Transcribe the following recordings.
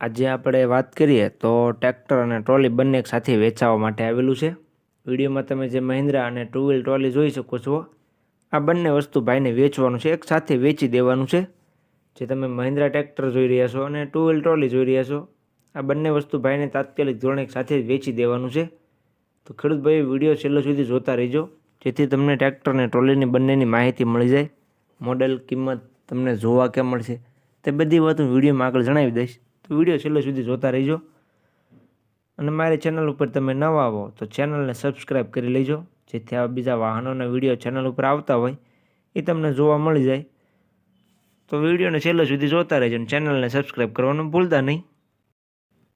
આજે આપણે વાત કરીએ તો ટ્રેક્ટર અને ટ્રોલી બંને સાથે વેચાવા માટે આવેલું છે. વિડીયોમાં તમે જે મહિન્દ્રા અને ટુ વ્હીલ ટ્રોલી જોઈ શકો છો, આ બંને વસ્તુ ભાઈને વેચવાનું છે, એક સાથે વેચી દેવાનું છે. જે તમે મહિન્દ્રા ટ્રેક્ટર જોઈ રહ્યા છો અને ટુ વ્હીલ ટ્રોલી જોઈ રહ્યા છો, આ બંને વસ્તુ ભાઈને તાત્કાલિક ધોરણે એક સાથે વેચી દેવાનું છે. તો ખેડૂત ભાઈ વીડિયો છેલ્લો સુધી જોતા રહેજો, જેથી તમને ટ્રેક્ટર અને ટ્રોલીની બંનેની માહિતી મળી જાય. મોડેલ કિંમત તમને જોવા કેમ મળશે તે બધી વાત હું વિડીયોમાં આગળ જણાવી દઈશ. તો વીડિયો છેલ્લે સુધી જોતા રહેજો. અને મારી ચેનલ ઉપર તમે નવા આવો તો ચેનલને સબસ્ક્રાઈબ કરી લેજો, જેથી આવા બીજા વાહનોના વીડિયો ચેનલ ઉપર આવતા હોય, એ તમને જોવા મળી જાય. તો વિડીયોને છેલ્લે સુધી જોતા રહેજો અને ચેનલને સબસ્ક્રાઈબ કરવાનું ભૂલતા નહીં.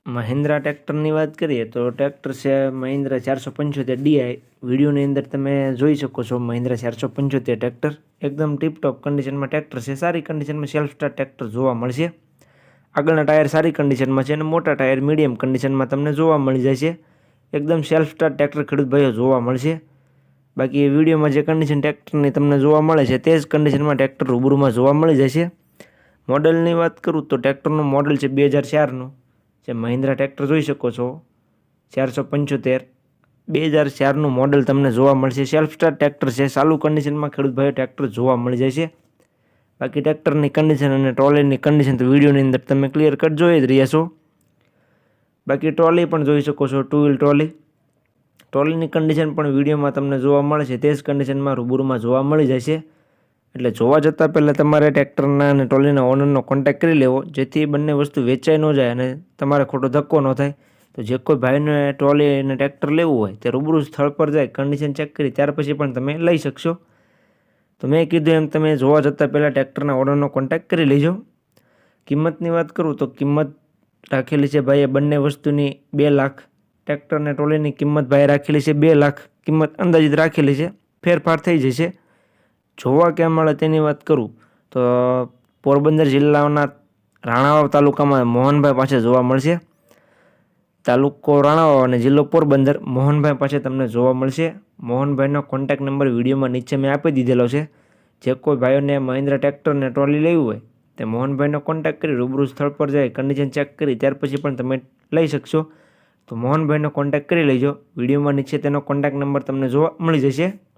મહિન્દ્રા ટ્રેક્ટરની વાત કરીએ તો ટ્રેક્ટર છે મહિન્દ્રા ચારસો પંચોતેર ડીઆઈ વિડીયોની અંદર તમે જોઈ શકો છો મહિન્દ્રા ચારસો પંચોતેર ટ્રેક્ટર એકદમ ટીપટોપ કન્ડિશનમાં ટ્રેક્ટર છે, સારી કન્ડિશનમાં સેલ્ફ સ્ટાર્ટ ટ્રેક્ટર જોવા મળશે. આગળના ટાયર સારી કન્ડિશનમાં છે અને મોટા ટાયર મીડિયમ કન્ડિશનમાં તમને જોવા મળી જાય છે. એકદમ સેલ્ફ સ્ટાર્ટ ટ્રેક્ટર ખેડૂત ભાઈઓ જોવા મળશે. બાકી વિડીયોમાં જે કન્ડિશન ટ્રેક્ટરની તમને જોવા મળે છે તે જ કન્ડિશનમાં ટ્રેક્ટર રૂબરૂમાં જોવા મળી જશે મોડલની વાત કરું તો ટ્રેક્ટરનું મોડલ છે બે હજાર ચારનું. જે મહિન્દ્રા ટ્રેક્ટર જોઈ શકો છો. ચારસો પંચોતેર. બે હજાર ચારનું મોડલ તમને જોવા મળશે. સેલ્ફ સ્ટાર્ટ ટ્રેક્ટર છે. ચાલુ કન્ડિશનમાં ખેડૂત ભાઈઓ ટ્રેક્ટર જોવા મળી જાય છે. બાકી ટ્રેક્ટરની કન્ડિશન અને ટ્રોલીની કન્ડિશન તો વિડીયોની અંદર તમે ક્લિયર કટ જોઈ જ રહ્યા છો. બાકી ટ્રોલી પણ જોઈ શકો છો ટુ વ્હીલ ટ્રોલી ટ્રોલીની કન્ડિશન પણ વિડીયોમાં તમને જોવા મળે છે તે જ કન્ડિશનમાં રૂબરૂમાં જોવા મળી છે એટલે જોવા જતાં પહેલાં તમારે ટ્રેક્ટરના અને ટ્રોલીના ઓનરનો કોન્ટેક્ટ કરી લેવો, જેથી બંને વસ્તુ વેચાઈ ન જાય અને તમારે ખોટો ધક્કો ન થાય. તો જે કોઈ ભાઈને ટ્રોલી અને ટ્રેક્ટર લેવું હોય, તે રૂબરૂ સ્થળ પર જાય કન્ડિશન ચેક કરી, ત્યાર પછી પણ તમે લઈ શકશો. તો મેં કીધું એમ તમે જોવા જતાં પહેલાં ટ્રેક્ટરના ઓર્ડરનો કોન્ટેક્ટ કરી લેજો. કિંમતની વાત કરું તો કિંમત રાખેલી છે ભાઈએ બંને વસ્તુની બે લાખ. ટ્રેક્ટર અને ટ્રોલીની કિંમત ભાઈએ રાખેલી છે બે લાખ. કિંમત અંદાજિત રાખેલી છે. ફેરફાર થઈ જશે. જોવા ક્યાં મળે તેની વાત કરું તો પોરબંદર જિલ્લાના રાણાવાવ તાલુકામાં મોહનભાઈ પાસે જોવા મળશે. તાલુકો રાણાવાવ અને જિલ્લો પોરબંદર. મોહનભાઈ પાસે તમને જોવા મળશે. મોહનભાઈનો કોન્ટેક નંબર વિડીયોમાં નીચે મેં આપી દીધેલો છે. જે કોઈ ભાઈઓને મહિન્દ્રા ટ્રેક્ટરને ટ્રોલી લેવું હોય, તે મોહનભાઈનો કોન્ટેક્ટ કરી રૂબરૂ સ્થળ પર જાય કન્ડિશન ચેક કરી, ત્યાર પછી પણ તમે લઈ શકશો. તો મોહનભાઈનો કોન્ટેક કરી લેજો. વિડીયોમાં નીચે તેનો કોન્ટેક્ટ નંબર તમને જોવા મળી જશે.